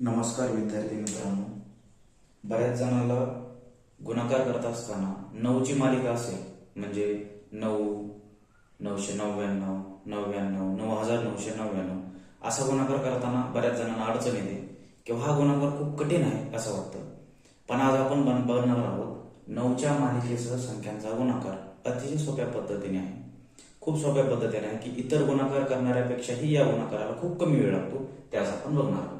नमस्कार विद्यार्थी मित्रांनो. बऱ्याच जणाला गुणाकार करत असताना नऊची मालिका असेल म्हणजे नऊ नऊशे नव्याण्णव नव्याण्णव नऊ हजार नऊशे नव्याण्णव असा गुणाकार करताना बऱ्याच जणांना अडचण येते किंवा हा गुणाकार खूप कठीण आहे असं वाटतं. पण आज आपण बन- बनणार आहोत नऊच्या मालिकेसह संख्यांचा गुणाकार. अतिशय सोप्या पद्धतीने आहे. खूप सोप्या पद्धतीने आहे की इतर गुणाकार करणाऱ्यापेक्षाही या गुणाकाराला खूप कमी वेळ लागतो त्यास आपण बघणार आहोत.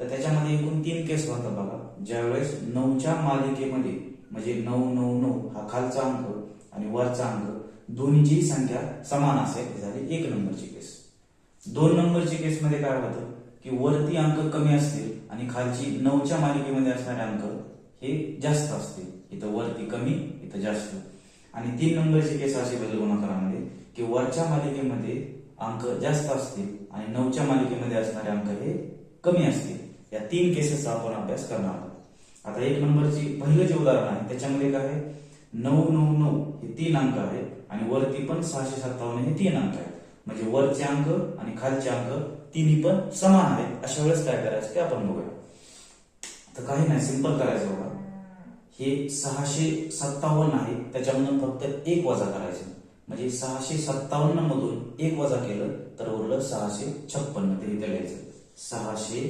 तर त्याच्यामध्ये एकूण तीन केस होतात बघा. ज्यावेळेस नऊच्या मालिकेमध्ये म्हणजे नऊ नऊ नऊ हा खालचा अंक आणि वरचा अंक दोन्हीची संख्या समान असेल झाली एक नंबरची केस दोन नंबरची केस मध्ये काय होतं? की वरती अंक कमी असतील आणि खालची नऊच्या मालिकेमध्ये असणारे अंक हे जास्त असतील. इथं वरती कमी इथं जास्त. आणि तीन नंबरची केस अशी बदल गुणाकारामध्ये की वरच्या मालिकेमध्ये अंक जास्त असतील आणि नऊच्या मालिकेमध्ये असणारे अंक हे कमी असतील. या तीन केसेसचा आपण अभ्यास करणार आहोत. आता एक नंबरची पहिलं जे उदाहरण आहे त्याच्यामध्ये काय आहे नऊ नऊ नऊ हे तीन अंक आहे आणि वरती पण सहाशे सत्तावन्न हे तीन अंक आहेत. म्हणजे वरचे अंक आणि खालचे अंक तिन्ही पण समान आहेत. अशा वेळेस काय करायचं ते आपण बघूया. तर काही नाही सिंपल करायचं बघा. हे सहाशे सत्तावन्न आहे त्याच्यामधून फक्त एक वजा करायचं. म्हणजे सहाशे सत्तावन्न मधून एक वजा केलं तर उरलं सहाशे छप्पन्न. ते इथे लिहायचं. सहाशे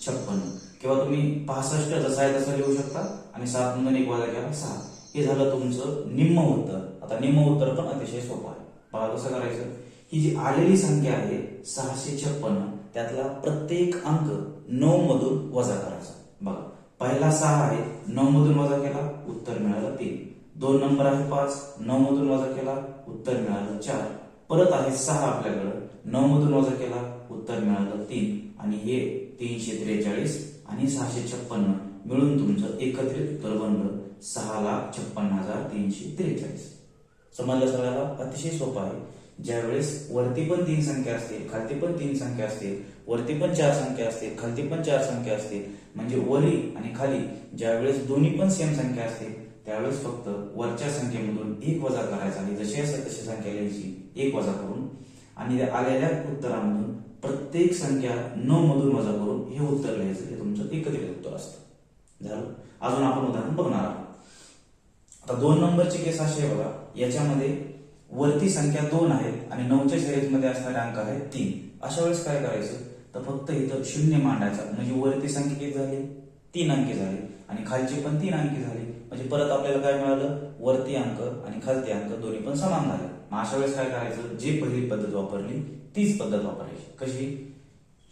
छप्पन. किंवा तुम्ही पासष्ट जसा आहे तसा लिहू शकता. आणि सात मधून एक वजा केला सहा. हे झालं तुमचं निम्म उत्तर. आता निम्म उत्तर पण अतिशय सोपं आहे. बघा कसं करायचं? ही जी आलेली संख्या आहे सहाशे छप्पन्न त्यातला प्रत्येक अंक नऊ मधून वजा करायचा. बघा. पहिला सहा आहे नऊ मधून वजा केला उत्तर मिळालं तीन. दोन नंबर आहे पाच नऊ मधून वजा केला उत्तर मिळालं चार. परत आहे सहा आपल्याकडं नऊ मधून वजा केला उत्तर मिळालं तीन. आणि हे तीनशे त्रेचाळीस आणि सहाशे छप्पन्न मिळून तुमचं एकत्रित उत्तर बनलं सहा लाख छप्पन्न हजार तीनशे त्रेचाळीस. समजलं सगळ्याला अतिशय सोपं आहे. ज्यावेळेस वरती पण तीन संख्या असतील खालती पण तीन संख्या असतील वरती पण चार संख्या असतील खालती पण चार संख्या असतील म्हणजे वरी आणि खाली ज्यावेळेस दोन्ही पण सेम संख्या असतील त्यावेळेस फक्त वरच्या संख्येमधून एक वजा करायचा आणि जशी असेल तशी संख्या लिहायची एक वजा करून. आणि त्या आलेल्या उत्तरामधून प्रत्येक संख्या नऊ मधून वजा करून हे उत्तर लिहायचं हे तुमचं एकत्रित उत्तर असतं. झालं? अजून आपण उदाहरण बघणार आहोत. आता दोन नंबरची केस अशी आहे बघा याच्यामध्ये वरती संख्या दोन आहेत आणि नऊच्या मध्ये असणारे अंक आहेत तीन. अशा वेळेस काय करायचं? तर फक्त इथं शून्य मांडायचा. म्हणजे वरती संख्या किती झाली? तीन अंकी झाली. आणि खालची पण तीन अंकी झाली. म्हणजे परत आपल्याला काय मिळालं? वरती अंक आणि खालती अंक दोन्ही पण समान झाले. मग अशा वेळेस काय करायचं? जी पहिली पद्धत वापरली तीच पद्धत वापरायची. कशी?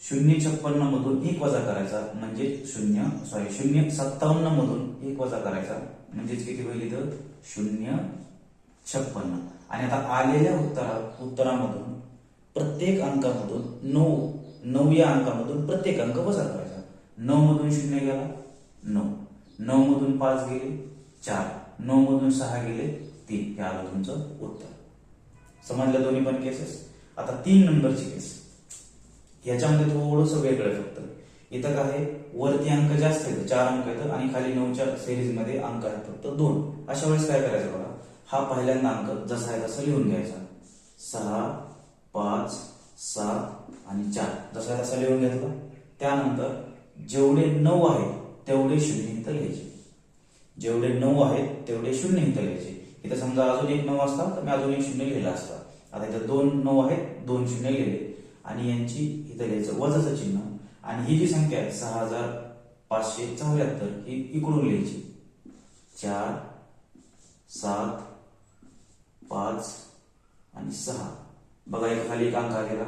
शून्य छप्पन्न मधून एक वजा करायचा म्हणजे शून्य सॉरी शून्य सत्तावन्न मधून एक वजा करायचा म्हणजेच किती होईल इथं? शून्य छप्पन्न. आणि आता आलेल्या उत्तरा उत्तरामधून प्रत्येक अंकामधून नऊ नऊ या अंकामधून प्रत्येक अंक वजा करायचा. नऊ मधून शून्य गेला नऊ. नऊ मधून पाच गेले चार. नऊ मधून सहा गेले तीन. हे आलं तुमचं उत्तर. समजलं दोन्ही पण केसेस आता तीन नंबरची केस. याच्यामध्ये थोडस वेगळं फक्त. इथं काय आहे? वरती अंक जास्त आहेत चार अंक आहेत आणि खाली नऊच्या सिरीजमध्ये अंक आहेत फक्त दोन. अशा वेळेस काय करायचं बघा? हा पहिल्यांदा अंक जसा आहे तसा लिहून घ्यायचा. सहा पाच सात आणि चार. जसा आहे तसा लिहून घ्यायचा त्यानंतर जेवढे नऊ आहेत तेवढे शून्य इथं लिहायचे. जेवढे नऊ आहेत तेवढे शून्य इथं लिहायचे. इथं समजा अजून एक नऊ असता तर मी अजून एक शून्य लिहिला असता. आता इथं दोन नऊ आहेत दोन शून्य लिहिले. आणि यांची इथं लिहायचं वजाचं चिन्ह. आणि ही जी संख्या आहे सहा हजार पाचशे चौऱ्याहत्तर ही इकडून लिहायची. चार सात पाच आणि सहा. बघा एक खाली एक अंक आलेला.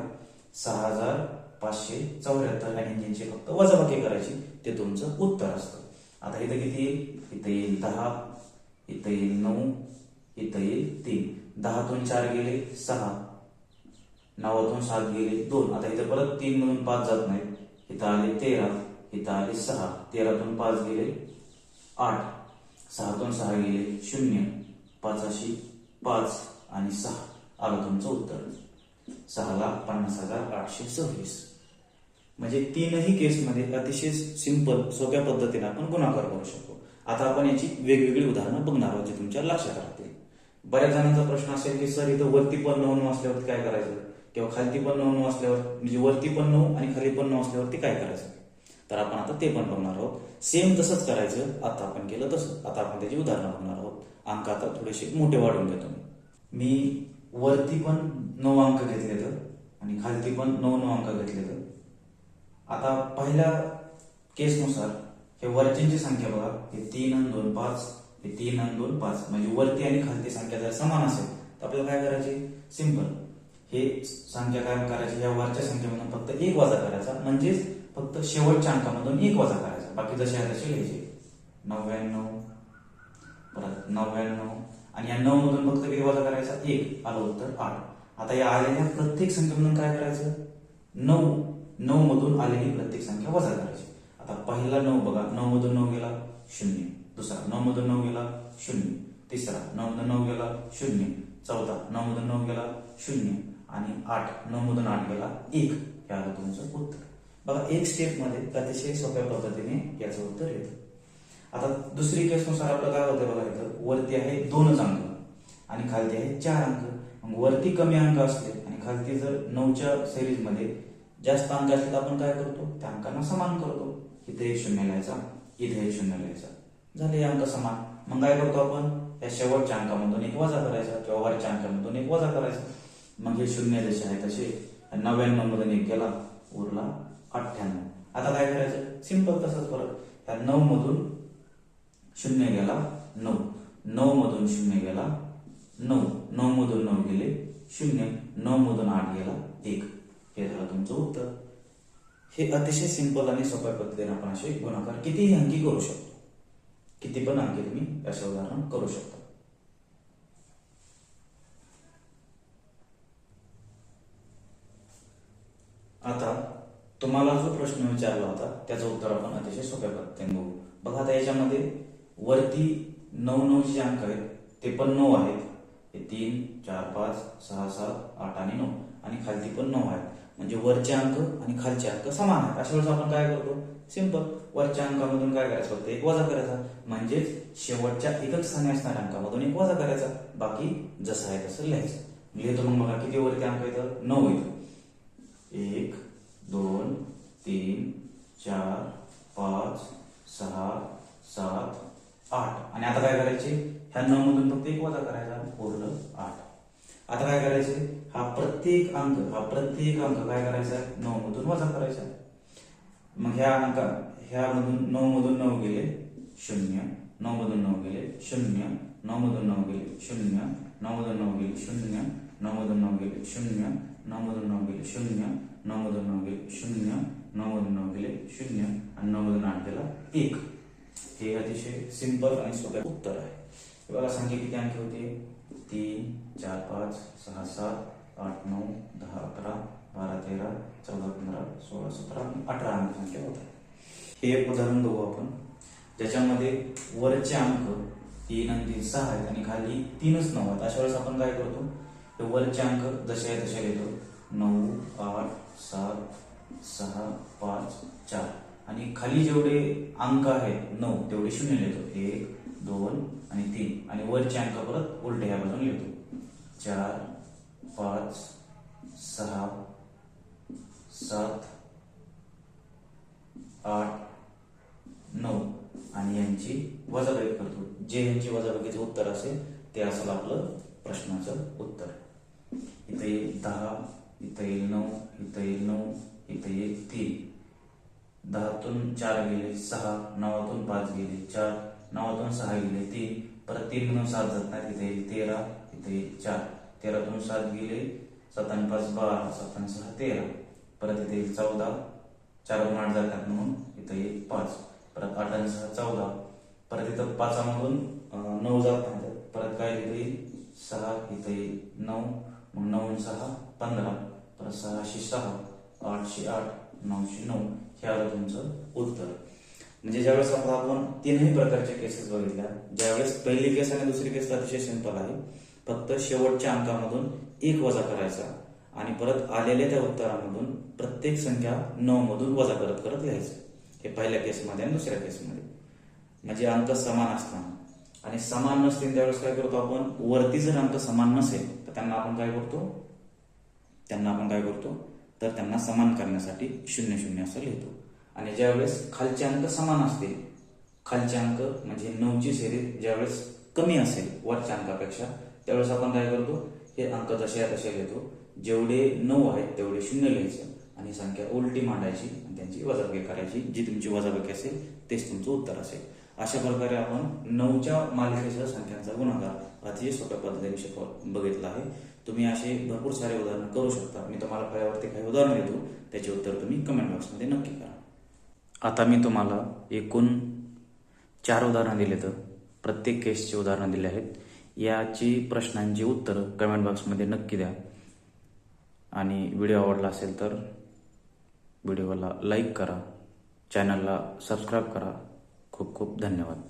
सहा हजार पाचशे चौऱ्याहत्तर आणि यांची फक्त वजाबाकी करायची ते तुमचं उत्तर असतं. आता इथं किती येईल? इथं येईल दहा इथं येईल नऊ इथं येईल तीन. दहातून चार गेले सहा. नवातून सात गेले दोन. आता इथं परत तीन म्हणून पाच जात नाहीत. इथं आले तेरा इथं आले सहा. तेरातून पाच गेले आठ. सहातून सहा गेले शून्य. पाचाशी पाच आणि सहा. आलं तुमचं उत्तर. सहा लाख पन्नास हजार आठशे सव्वीस. म्हणजे तीनही केसमध्ये अतिशय सिंपल सोप्या पद्धतीने आपण गुणाकार करू शकतो. आता आपण याची वेगवेगळी उदाहरणं बघणार आहोत जे तुमच्या लक्षात राहतील. बऱ्याच जणांचा प्रश्न असेल की सर इथं वरती पण नऊ नऊ असल्यावर काय करायचं? किंवा खालती पण नऊ नऊ असल्यावर म्हणजे वरती पण नऊ आणि खाली पण नऊ असल्यावरती काय करायचं? तर आपण आता ते पण बघणार आहोत. सेम तसंच करायचं. आता आपण केलं तसं. आता आपण त्याची उदाहरणं बघणार आहोत. अंक आता थोडेसे मोठे वाढवून घेतो मी वरती पण नऊ अंक घेतले तर आणि खालती पण नऊ नऊ अंक घेतले तर आता पहिल्या केसनुसार हे वरच्यांची संख्या बघा. हे तीन आणि दोन पाच. तीन आणि दोन पाच. म्हणजे वरती आणि खालती संख्या जर समान असेल तर आपल्याला काय करायचे? सिंपल हे संख्या काय करायची? या वरच्या संख्येमधून फक्त एक वजा करायचा. म्हणजेच फक्त शेवटच्या अंकामधून एक वजा करायचा. बाकी जसे आहे तसे लिहायचे नव्याण्णव परत नव्याण्णव. आणि या नऊ मधून फक्त किती वजा करायचा? एक. आलं उत्तर आठ. आता या आलेल्या प्रत्येक संख्येमधून काय करायचं? नऊ. नऊ मधून आलेली प्रत्येक संख्या वजा करायची. आता पहिला नऊ बघा. नऊ मधून नऊ गेला शून्य. दुसरा नऊ मधून नऊ गेला शून्य. तिसरा नऊ मधून नऊ गेला शून्य. चौथा नऊ मधून नऊ गेला शून्य. आणि आठ नऊ मधून आठ गेला एक. हे आलं तुमचं उत्तर. बघा एक स्टेपमध्ये अतिशय सोप्या पद्धतीने याचं उत्तर येतं. आता दुसरी केसनुसार आपलं काय होतं बघा इथं? वरती आहे दोनच अंक आणि खालती आहे चार अंक मग वरती कमी अंक असले आणि खालती जर नऊच्या सिरीजमध्ये जास्त अंक असले तर आपण काय करतो? त्या अंकांना समान करतो. इथे एक शून्य लिहायचा इथे एक शून्य लिहायचा. झाले अंक समान मग काय करतो आपण? या शेवटच्या अंकामधून एक वजा करायचा किंवा वरच्या अंकामधून एक वजा करायचा. मग हे शून्य जसे आहे तसे नव्याण्णव मधून एक गेला उरला अठ्ठ्याण्णव. आता काय करायचं? सिंपल तसंच परत. या नऊ मधून शून्य गेला नऊ. नऊ मधून शून्य गेला नऊ. नऊ मधून नऊ गेले शून्य. नऊ मधून आठ गेला एक. हे झालं तुमचं उत्तर. हे अतिशय सिंपल आणि सोप्या पद्धतीने आपण असे गुणाकार कितीही अंकी करू शकतो. किती पण अंके तुम्ही असे उदाहरण करू शकता. आता तुम्हाला जो प्रश्न विचारला होता त्याचं उत्तर आपण अतिशय सोप्या पद्धतीने बघू. बघा आता याच्यामध्ये वरती नऊ नऊ जे अंक आहेत ते पण नऊ आहेत. हे तीन चार पाच सहा सात आठ आणि नऊ. आणि खालती पण नऊ आहेत. म्हणजे वरचे अंक आणि खालचे अंक समान आहेत. अशा वेळेस आपण काय करतो? सिंपल वरच्या अंकामधून काय करायचं? फक्त एक वजा करायचा. म्हणजेच शेवटच्या एकच स्थानी असणाऱ्या अंकामधून एक वजा करायचा. बाकी जसं आहे तसं लिहायचं. लिहितो मग मला किती वरती अंक येतं? नऊ येतं एक दोन तीन चार पाच सहा सात आठ आणि आता काय करायचे ह्या नऊ मधून फक्त एक वजा करायचा उरलं आठ आता काय करायचे हा प्रत्येक अंक हा प्रत्येक अंक काय करायचा? नऊ मधून वजा करायचा. मग ह्या अंका ह्या मधून नऊ मधून नऊ गेले शून्य नऊ मधून नऊ गेले शून्य नऊ मधून नऊ गेले शून्य नऊ मधून नऊ गेले शून्य नऊ मधून नऊ गेले शून्य नऊ मधून नऊ गेले शून्य नऊ मधून नऊ गेले शून्य नऊ मधून नऊ गेले शून्य आणि नऊ मधून आठ गेला एक. हे अतिशय सिंपल आणि सोपे उत्तर आहे. बघा संख्या किती अंक होते? तीन चार पाच सहा सात आठ नऊ दहा अकरा बारा तेरा चौदा पंधरा सोळा सतरा अठरा अंक संख्या होत्या हे एक उदाहरण बघू आपण. ज्याच्यामध्ये वरचे अंक तीन आणि तीन सहा आहेत आणि खाली तीनच नऊ आहेत. अशा वेळेस आपण काय करतो? हे वरचे अंक जसे आहे तसे लिहितो नऊ आठ सात सहा पाच चार. आणि खाली जेवढे अंक आहेत नऊ तेवढे शून्य लिहितो. एक दोन आणि तीन. आणि वरचे अंक परत उलटे ह्या बाजून लिहितो. चार पाच सहा सात आठ नऊ. आणि यांची वजाबाई करतो. जे यांची वजाबाकीचं उत्तर असेल ते असेल आपलं प्रश्नाचं उत्तर. इथं येईल दहा इथं येईल नऊ इथं येईल नऊ इथं येईल तीन. दहातून चार गेले सहा. नवातून पाच गेले चार. नवातून सहा गेले तीन. परत तीन म्हणून सात जात नाही तिथे येईल तेरा इथे येईल चार. तेरातून सात गेले सात पाच बारा सात सहा तेरा. परत इथे येईल चौदा चार आठ जातात म्हणून इथं येईल पाच. परत आठ आणि सहा चौदा. परत इथं पाचामधून नऊ जात नाही परत काय इथे येईल सहा इथं येईल नऊ. मग नऊ सहा पंधरा. परत सहाशे सहा. आठशे आठ नऊशे नऊ. हे आलं तुमचं उत्तर. म्हणजे ज्यावेळेस आता आपण तीनही प्रकारच्या केसेस बघितल्या ज्यावेळेस पहिली केस आणि दुसरी केस अतिशय सिंपल आहे फक्त शेवटच्या अंकामधून एक वजा करायचा आणि परत आलेल्या त्या उत्तरामधून प्रत्येक संख्या नऊ मधून वजा करत करत लिहायचं. हे पहिल्या केसमध्ये आणि दुसऱ्या केसमध्ये. म्हणजे अंक समान असताना आणि समान नसतील त्यावेळेस काय करतो आपण? वरती जर अंक समान नसेल तर त्यांना आपण काय करतो? त्यांना आपण काय करतो? तर त्यांना समान करण्यासाठी शून्य शून्य असं लिहितो. आणि ज्यावेळेस खालचे अंक समान असतील खालचे अंक म्हणजे नऊची सेरीज ज्यावेळेस कमी असेल वरच्या अंकापेक्षा त्यावेळेस आपण काय करतो? हे अंक जसे आहे तसे घेतो. जेवढे नऊ आहेत तेवढे शून्य लिहायचं. आणि संख्या उलटी मांडायची आणि त्यांची वजाबाकी करायची. जी तुमची वजाबाकी असेल तेच तुमचं उत्तर असेल. अशा प्रकारे आपण नऊच्या मालिकेच्या संख्यांचा गुणाकार अतिशय सोप्या पद्धतीने शिकव बघितला आहे. तुम्ही असे भरपूर सारे उदाहरण करू शकता. मी तुम्हाला फळ्यावरती काही उदाहरण देतो. त्याचे उत्तर तुम्ही कमेंट बॉक्समध्ये नक्की करा. आता मी तुम्हाला एकूण चार उदाहरणं दिले तर प्रत्येक केसचे उदाहरणं दिले आहेत. याची प्रश्नांची उत्तरं कमेंट बॉक्समध्ये नक्की द्या. आणि व्हिडिओ आवडला असेल तर व्हिडिओला लाईक करा. चॅनलला सबस्क्राईब करा. खूप खूप धन्यवाद.